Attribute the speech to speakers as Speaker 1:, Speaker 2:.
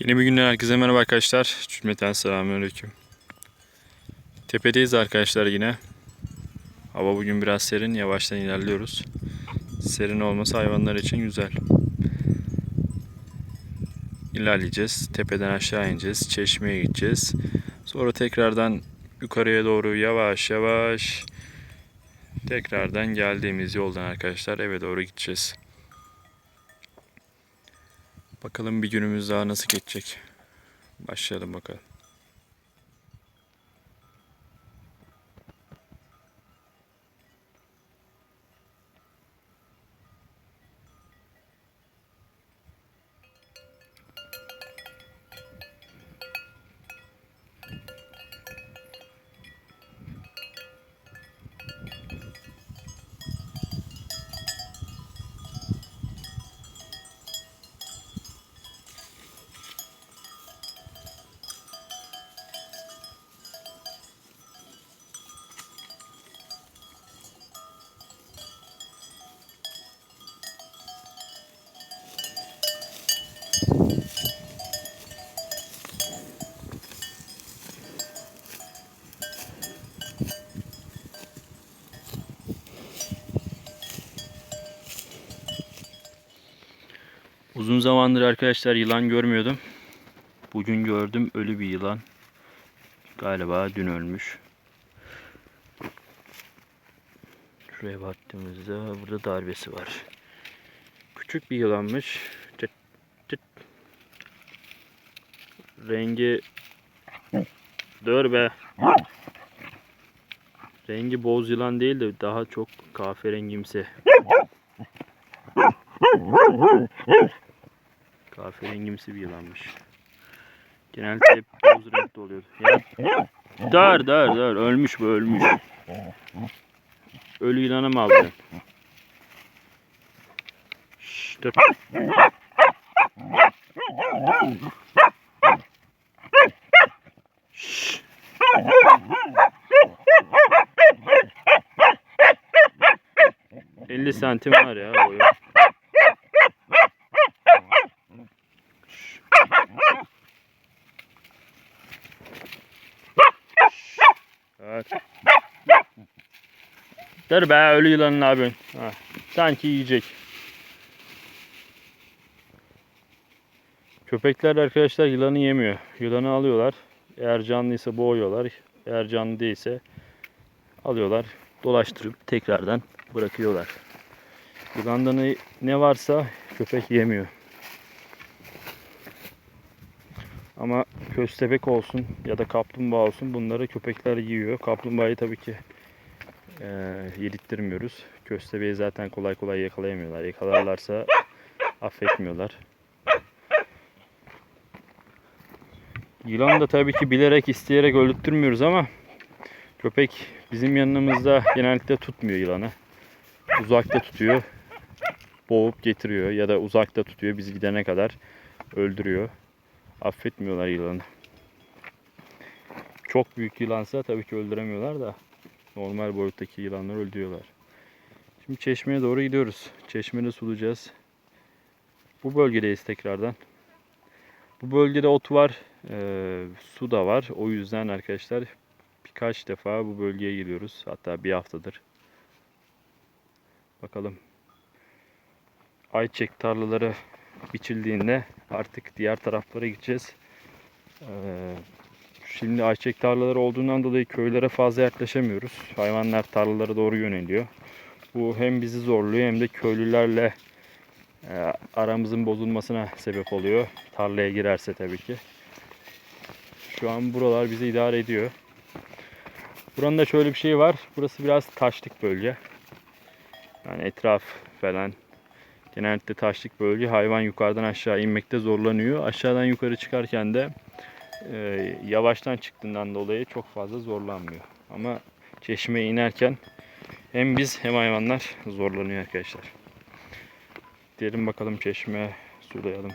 Speaker 1: Yeni bir günden herkese merhaba arkadaşlar. Cümleten selamünaleyküm. Tepedeyiz arkadaşlar yine. Hava bugün biraz serin. Yavaştan ilerliyoruz. Serin olması hayvanlar için güzel. İlerleyeceğiz. Tepeden aşağı ineceğiz. Çeşmeye gideceğiz. Sonra tekrardan yukarıya doğru yavaş yavaş tekrardan geldiğimiz yoldan arkadaşlar eve doğru gideceğiz. Bakalım bir günümüz daha nasıl geçecek. Başlayalım bakalım. Uzun zamandır arkadaşlar yılan görmüyordum. Bugün gördüm ölü bir yılan. Galiba dün ölmüş. Şuraya baktığımızda burada darbesi var. Küçük bir yılanmış. Çıt çıt. Rengi Dur be. Rengi boz yılan değil de daha çok kahverengimsi. Kahverengimsi bir yılanmış. Genelde hep boz renkte oluyordu. Ya. Dur dur dur ölmüş bu ölmüş. Ölü yılanı mı aldın? Şşş dur. Şşş. ...50 santim var ya boyu. Dur be ölü yılanın? Ha, sanki yiyecek. Köpekler arkadaşlar yılanı yemiyor. Yılanı alıyorlar. Eğer canlıysa boğuyorlar. Eğer canlı değilse alıyorlar. Dolaştırıp tekrardan bırakıyorlar. Yılanda ne, ne varsa köpek yemiyor. Ama köstebek olsun ya da kaplumbağa olsun bunları köpekler yiyor. Kaplumbağayı tabii ki e, yedirttirmiyoruz. Köstebeği zaten kolay kolay yakalayamıyorlar. Yakalarlarsa affetmiyorlar. Yılan da tabii ki bilerek isteyerek öldürtmüyoruz ama köpek bizim yanımızda genellikle tutmuyor yılanı. Uzakta tutuyor. Boğup getiriyor ya da uzakta tutuyor biz gidene kadar öldürüyor. Affetmiyorlar yılanı. Çok büyük yılansa tabii ki öldüremiyorlar da normal boyuttaki yılanları öldürüyorlar. Şimdi çeşmeye doğru gidiyoruz. Çeşmede sulayacağız. Bu bölgedeyiz tekrardan. Bu bölgede ot var, e, su da var. O yüzden arkadaşlar birkaç defa bu bölgeye geliyoruz. Hatta bir haftadır. Bakalım. Ayçiçek tarlaları biçildiğinde artık diğer taraflara gideceğiz. Ee, şimdi ayçiçek tarlaları olduğundan dolayı köylere fazla yaklaşamıyoruz. Hayvanlar tarlalara doğru yöneliyor. Bu hem bizi zorluyor hem de köylülerle e, aramızın bozulmasına sebep oluyor. Tarlaya girerse tabii ki. Şu an buralar bizi idare ediyor. Buranın da şöyle bir şey var. Burası biraz taşlık bölge. Yani etraf falan Genellikle taşlık bölge hayvan yukarıdan aşağı inmekte zorlanıyor. Aşağıdan yukarı çıkarken de e, yavaştan çıktığından dolayı çok fazla zorlanmıyor. Ama çeşmeye inerken hem biz hem hayvanlar zorlanıyor arkadaşlar. Diyelim bakalım çeşme sulayalım.